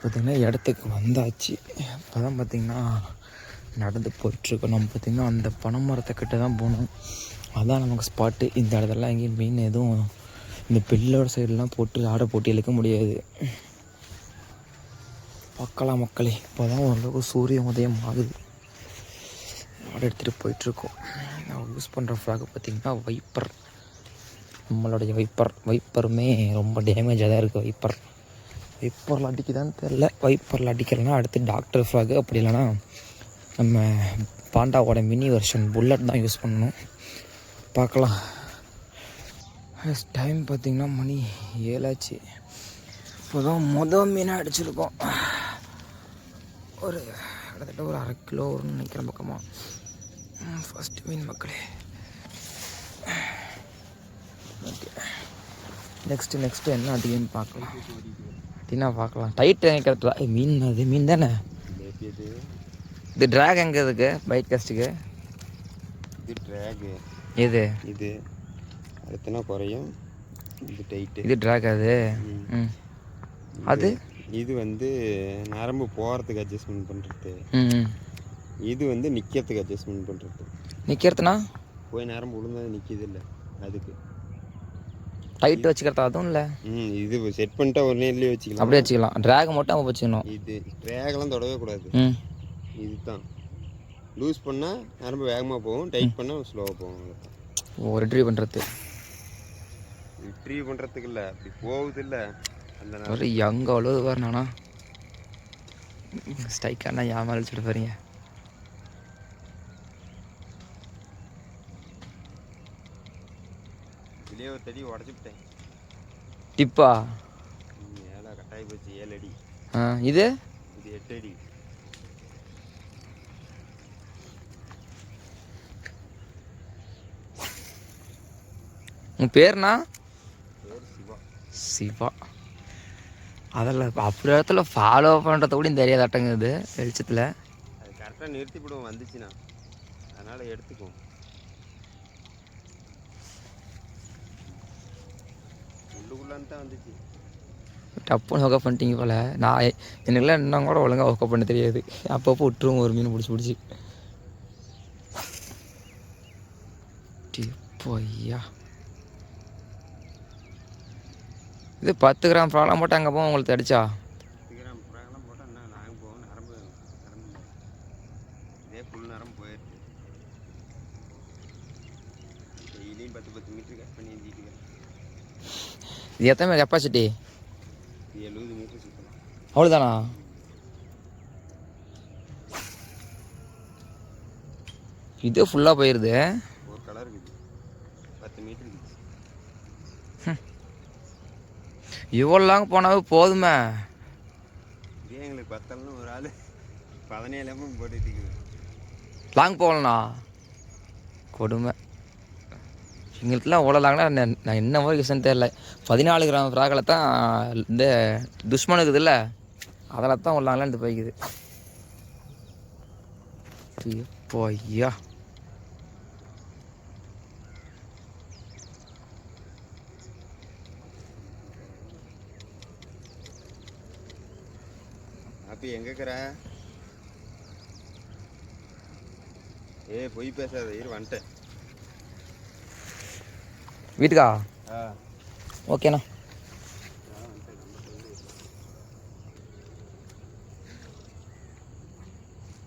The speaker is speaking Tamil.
பார்த்திங்கன்னா இடத்துக்கு வந்தாச்சு. இப்போ தான் பார்த்திங்கன்னா நடந்து போயிட்டுருக்கோம் நம்ம பார்த்திங்கன்னா அந்த பனை மரத்துக்கிட்ட தான் போகணும் அதான் நமக்கு ஸ்பாட்டு இந்த இடத்துல எங்கேயும் மீன் எதுவும் இந்த பில்லோட சைடெலாம் போட்டு ஆடை போட்டு இழுக்க முடியாது. பார்க்கலாம் மக்களே. இப்போ தான் ஓரளவுக்கு சூரிய உதயம் ஆகுது. ஆடை எடுத்துகிட்டு போயிட்டுருக்கோம். நான் யூஸ் பண்ணுற ஃப்ராக் பார்த்திங்கன்னா வைப்பர் நம்மளுடைய வைப்பர் வைப்பருமே ரொம்ப டேமேஜாக தான் இருக்குது வைப்பர் வைப்பரில் அடிக்குதான்னு தெரில வைப்பரில் அடிக்கலைன்னா அடுத்து டாக்டர் ஃப்ராக் அப்படி இல்லைன்னா நம்ம பாண்டாவோட மினி வெர்ஷன் புல்லட் தான் யூஸ் பண்ணணும். பார்க்கலாம். டைம் பார்த்திங்கன்னா மணி ஏழாச்சு. இப்போ தான் மொதல் மீனாக அடிச்சிருக்கோம். ஒரு கிட்டத்தட்ட ஒரு அரை கிலோ வரும்னு நினைக்கிறேன் பக்கமாக ஃபஸ்ட்டு மீன் மக்களே. ஓகே நெக்ஸ்ட்டு நெக்ஸ்ட்டு என்ன அதிகம்னு பார்க்கலாம். அப்படின்னா பார்க்கலாம். டைட் நினைக்கிறதுல மீன் அது மீன் தானே? இது ட்ராக் எங்கே இருக்கு? பைட் காஸ்ட்டுக்கு இது ட்ராகு எது? இது. அடுத்தனா குறையும்? இது டைட்டு இது ட்ராக் அது? அது? இது வந்து நரம்பு போகிறதுக்கு அட்ஜஸ்ட்மெண்ட் பண்ணுறது இது வந்து நிற்கிறதுக்கு அட்ஜஸ்ட்மெண்ட் பண்ணுறது நிற்கிறதுனா போய் நரம்பு விழுந்தது நிற்கிது இல்லை அதுக்கு. டைட் வச்சுக்கிறது? அதுவும் இல்லை. ம் இது செட் பண்ணிட்டா ஒரு நேர்லேயே வச்சுக்கலாம். அப்படியே வச்சுக்கலாம். ட்ராக் மட்டும் நம்ம வச்சுக்கணும். இது ட்ராகெல்லாம் தொடவே கூடாது. ம். இதுதான். லூஸ் பண்ணால் நரம்பு வேகமாக போகும். டைட் பண்ணால் ஸ்லோவாக போகும். ஓ ரிட்ரீவ் பண்ணுறது ரிட்ரீவ் பண்ணுறதுக்கு இல்லை. அப்படி போகுது இல்லை. அந்த ஒரு யங்க அவ்வளோ வரணும்னா ஸ்ட்ரைக்கானா அடிச்சுட்டு போகிறீங்க இதுலேயே ஒரு தடி உடச்சிவிட்டேன் டிப்பா? ஏழா கட்டாயி போச்சு ஏழு அடி. ஆ இது? இது எட்டு அடி. உன் பேர்னா? பேர் சிவா. சிவா. அதில் அப்படி இடத்துல ஃபாலோ பண்ணுறத கூட தெரியாதாட்டங்குது வெளிச்சத்தில். அது கரெக்டாக நிறுத்தி விடுவோம் வந்துச்சுன்னா. அதனால் எடுத்துக்குவோம். உள்ளுக்குள்ளான்னு தான் வந்துச்சு. டப்புன்னு ஒர்க் பண்ணிட்டீங்க போல். நான் எனக்குலாம் இன்னும் கூட ஒழுங்காக ஒர்க் பண்ண தெரியாது. அப்பப்போ விட்டுருவோம் ஒரு மீன் பிடிச்சி பிடிச்சி. ஐயா. இது பத்து கிராம் ப்ராப்ளம் போட்டு அங்கே போவோம் உங்களுக்கு அடிச்சா பத்து பத்து மீட்டர் கட் பண்ணி இது எத்தனை கெப்பாசிட்டி அவ்வளோதானா இது ஃபுல்லாக போயிடுது ஒரு கலர் பத்து மீட்டர் இவ்வளோ லாங் போனாவே போதுமே. இதே எங்களுக்கு பத்தலன்னு ஒரு ஆள்? பதினேழு இருக்குது. லாங் போகலண்ணா. கொடுமை. எங்களுக்குலாம் ஓடலாங்கன்னா நான் என்ன மாதிரி விஷயம் தெரில பதினாலு கிராம் ஃப்ராகில் தான் இந்த துஷ்மன் இருக்குதுல்ல அதில் தான் ஓடலாங்களா இந்த போய்க்குது. இப்போ ஐயா. அப்போ எங்க இருக்கிற? ஏ பொய் பேசாத இரு வந்துட்டேன். வீட்டுக்கா? ஓகேண்ணா.